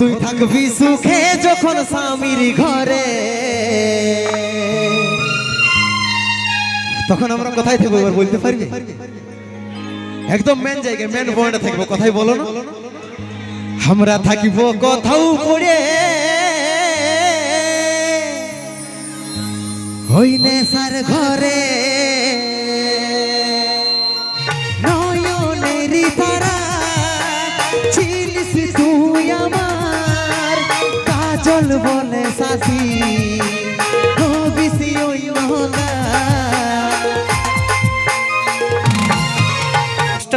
তুই থাকবি সুখে যখন স্বামীর ঘরে। তখন আমরা কোথায় থাকব এবার বলতে পারবি? একদম মেন জায়গায় মেন পয়েন্টে থাকব, কথাই বলো না। আমরা থাকিব কোথাও পড়ে। হইনে সার ঘরে। নয়নের তারা ছিলিস তুই আমার। কাজল বলে সাথী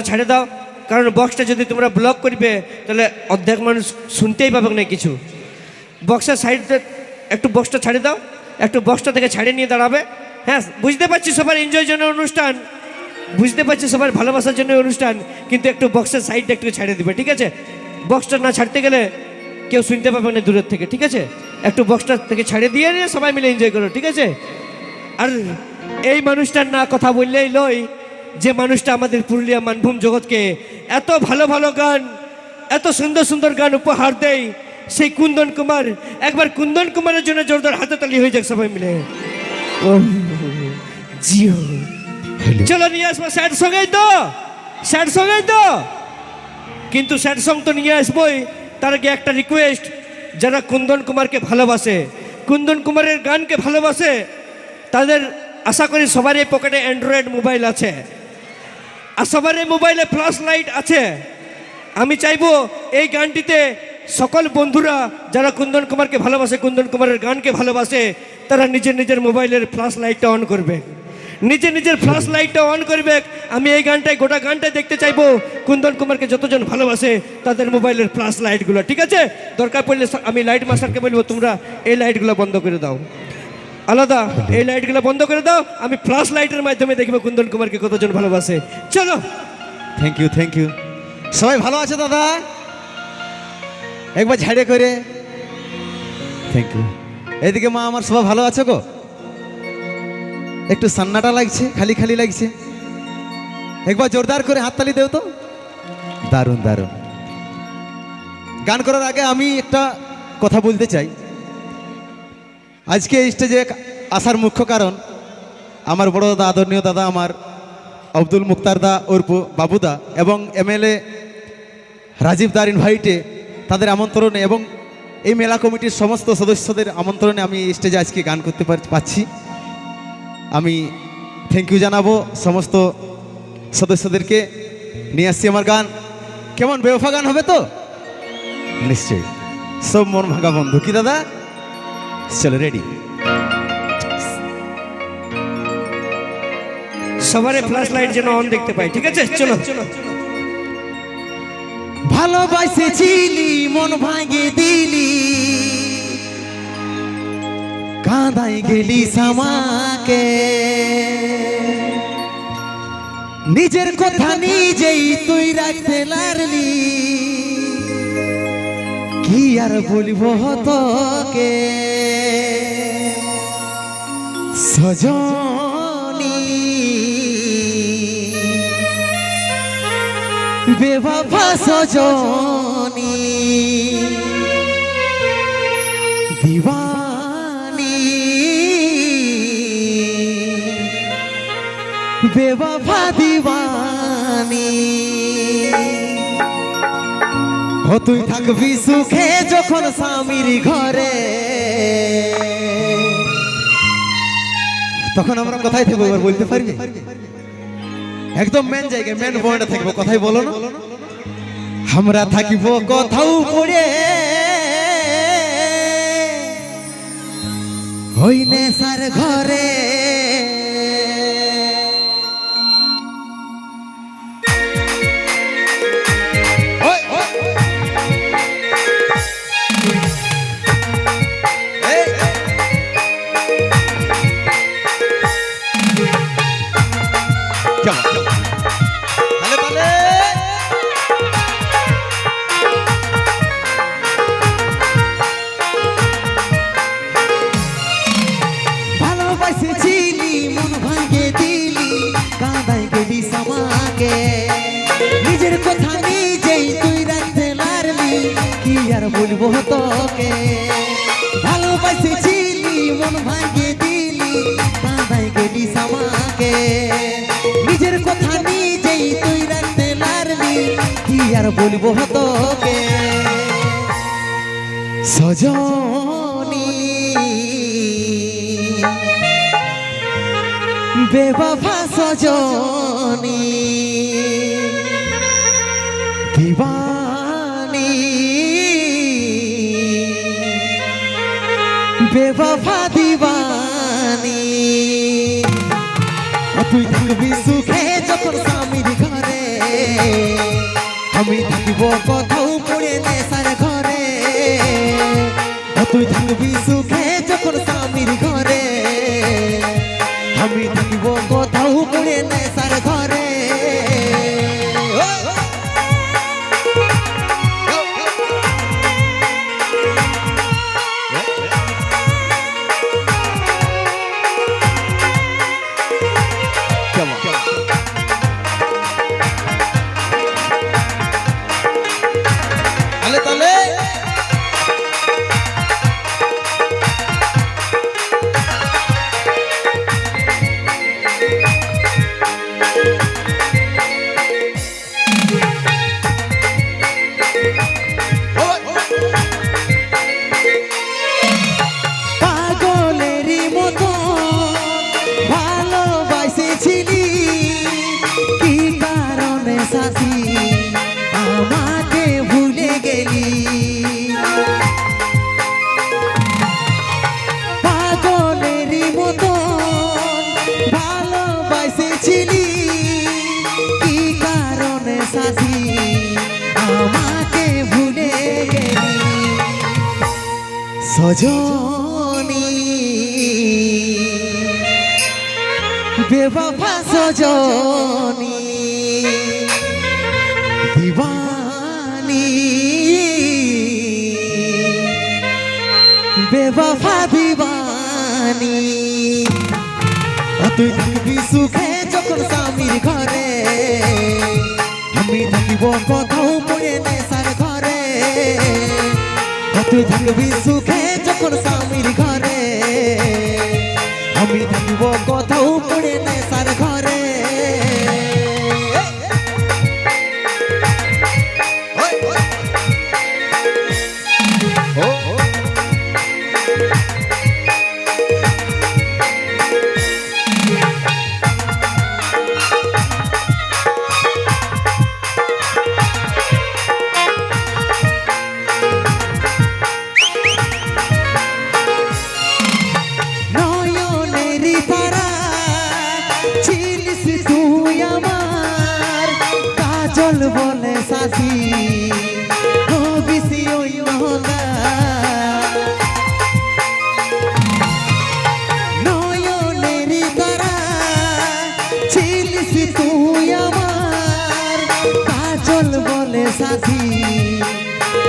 ছাড়ে দাও। কারণ বক্সটা যদি তোমরা ব্লক করবে, তাহলে অর্ধেক মানুষ শুনতেই পাবে না কিছু। বক্সের সাইডে একটু বক্সটা ছাড়ে দাও, একটু বক্সটা থেকে ছাড়ে নিয়ে দাঁড়াবে। হ্যাঁ বুঝতে পারছি সবার এনজয়ের জন্য অনুষ্ঠান। বুঝতে পারছি সবার ভালোবাসার জন্য অনুষ্ঠান, কিন্তু একটু বক্সের সাইডটা একটু ছাড়ে দিবে, ঠিক আছে? বক্সটা না ছাড়তে গেলে কেউ শুনতে পাবে না দূরের থেকে, ঠিক আছে? একটু বক্সটা থেকে ছাড়ে দিয়ে নিয়ে সবাই মিলে এনজয় করো, ঠিক আছে? আর এই মানুষটার না কথা বললেই লই যে মানুষটা আমাদের পুরুলিয়া মানভূম জগৎকে এত ভালো ভালো গান এত সুন্দর সুন্দর গান উপহার দেয় সেই কুন্দন কুমার একবার কুন্দন কুমারের জন্য জোরদার হাতে তালি হয়ে যাক সবাই মিলে। জিও। চলো নিয়ে আসব স্যাড সঙ্গেই তো স্যাড সঙ্গেই তো। কিন্তু স্যাড সং তো নিয়ে আসবোই তার আগে একটা রিকোয়েস্ট যারা কুন্দন কুমারকে ভালোবাসে কুন্দন কুমারের গানকে ভালোবাসে তাদের আশা করি সবারই পকেটে অ্যান্ড্রয়েড মোবাইল আছে। আর সবারই মোবাইলে ফ্ল্যাশ লাইট আছে। আমি চাইব এই গানটিতে সকল বন্ধুরা যারা কুন্দন কুমারকে ভালোবাসে, কুন্দন কুমারের গানকে ভালোবাসে, তারা নিজের নিজের মোবাইলের ফ্ল্যাশ লাইটটা অন করবে। নিজের নিজের ফ্ল্যাশ লাইটটা অন করবে। আমি এই গানটাই গোটা গানটাই দেখতে চাইব কুন্দন কুমারকে যতজন ভালোবাসে, তাদের মোবাইলের ফ্ল্যাশ লাইটগুলো, ঠিক আছে? দরকার পড়লে আমি লাইট মাস্টারকে বলব, তোমরা এই লাইটগুলো বন্ধ করে দাও। আলাদা এই লাইটগুলো বন্ধ করে দাও আমি ফ্ল্যাশ লাইটের মাধ্যমে দেখব কুন্দন কুমারকে কতজন ভালোবাসে। চলো। থ্যাংক ইউ থ্যাংক ইউ সবাই ভালো আছে দাদা? একবার ঝাড়ে করে। থ্যাংক ইউ এদিকে মা আমার সবাই ভালো আছে গো? একটু সান্নাটা লাগছে খালি খালি লাগছে। একবার জোরদার করে হাততালি দেও তো। দারুণ দারুণ। গান করার আগে আমি একটা কথা বলতে চাই। আজকে এই স্টেজে আসার মুখ্য কারণ, আমার বড় দাদা, আদরণীয় দাদা আমার আব্দুল মুক্তার দা ওরফ বাবুদা এবং এমএলএ রাজীব দারিন ভাইটে তাদের আমন্ত্রণে এবং এই মেলা কমিটির সমস্ত সদস্যদের আমন্ত্রণে আমি স্টেজে আজকে গান করতে পাচ্ছি। আমি থ্যাংক ইউ জানাব সমস্ত সদস্যদেরকে। নিয়ে আসছি আমার গান। কেমন বেওফা গান হবে তো? নিশ্চয়ই। সব মন ভাঙা বন্ধু। কি দাদা? চলো রেডি সবারই ফ্ল্যাশ লাইট যেন অন দেখতে পাই, ঠিক আছে? চলো। চলো ভালোবাসেছিলি মন ভাঙে দিলি। কাঁদাই গেলি সামাকে। নিজের কথা নিজেই তুই রাখতে লারলি কি আর বলব তোকে? সজনী। বেবাফা সজনী। দিওয়ানি। বেবাফা দিওয়ানি। ও তুই থাকবি সুখে যখন স্বামীর ঘরে। তখন আমরা কোথায় থাকব, এবার বলতে পারবি? একদম মেন জায়গায় মেন পয়েন্টে থাকব, কথাই বলো না। আমরা থাকিব কোথাও পড়ে। হইনে সার ঘরে। বলব তোকে। ভালোবাসেছিলি মন ভাঙিয়ে দিলি কাঁদাই গেলি আমাকে। নিজের কথা নিজেই তুই রাখতে পারলি কি আর বলব তোকে? সজনী। বেবাফা সজনী। বেবাফা দিবানি। তুই থাকবি সুখে যখন স্বামীর ঘরে আমি থাকিব কোথাও পড়ে নেশার ঘরে। তুই থাকবি সুখে সজনী। বেবাফা সজনী। দিবানি। বেবাফা দিবানি। তুই থাকবি সুখে যখন স্বামীর ঘরে। আমি থাকিব কোথাও পড়ে নেশার ঘরে। তুই থাকবি সুখে যখন স্বামীর ঘরে। আমি থাকব কোথাও পড়ে নেশার ঘরে। সাথী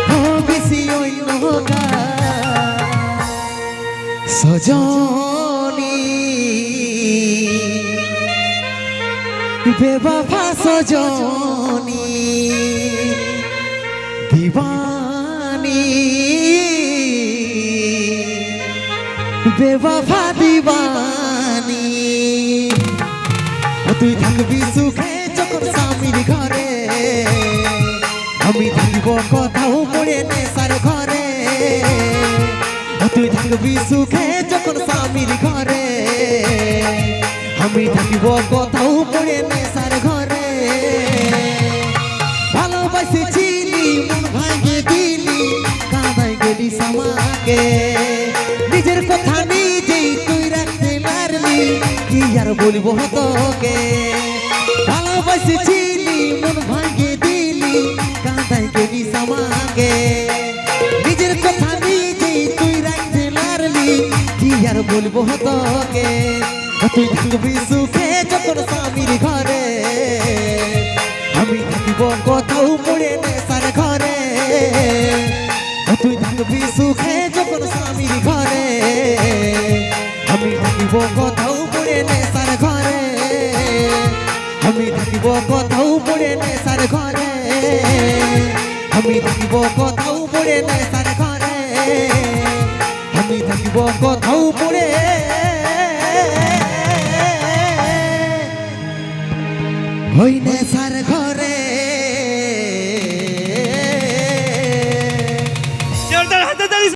নহলা সজনী বেবাফা সজনী দিবানি। বেবাফা দিবানি। তুই থাকবি সুখে আমি থাকিব কোথাও পড়ে নেশার ঘরে। তুই থাকবি সুখে যখন স্বামীর ঘরে। আমি থাকিব কোথাও পড়ে নেশার ঘরে। ভালোবাসেছিলি মন ভাঙে দিলি, কাঁদাই গেলি সমাকে নিজের কথা নিজেই তুই রাখতে পারলি, কি আর বলব তোকে? ভালোবাসেছিলি মন ভাঙে গেলি সমাকে নিজের কথা নিজেই তুই রাখতে পারলি, কি আর বলব তোকে? তুই থাকবি সুখে যখন স্বামীর ঘরে। আমি থাকিব কোথাও পড়ে নেশার ঘরে। তুই থাকবি সুখে যখন স্বামীর ঘরে। আমি থাকিব কোথাও পড়ে নেশার ঘরে। আমি থাকিব কোথাও আমি থাকিব কোথাও পড়ে নেশার ঘরে আমি থাকিব কোথাও পড়ে হই নেশার ঘরে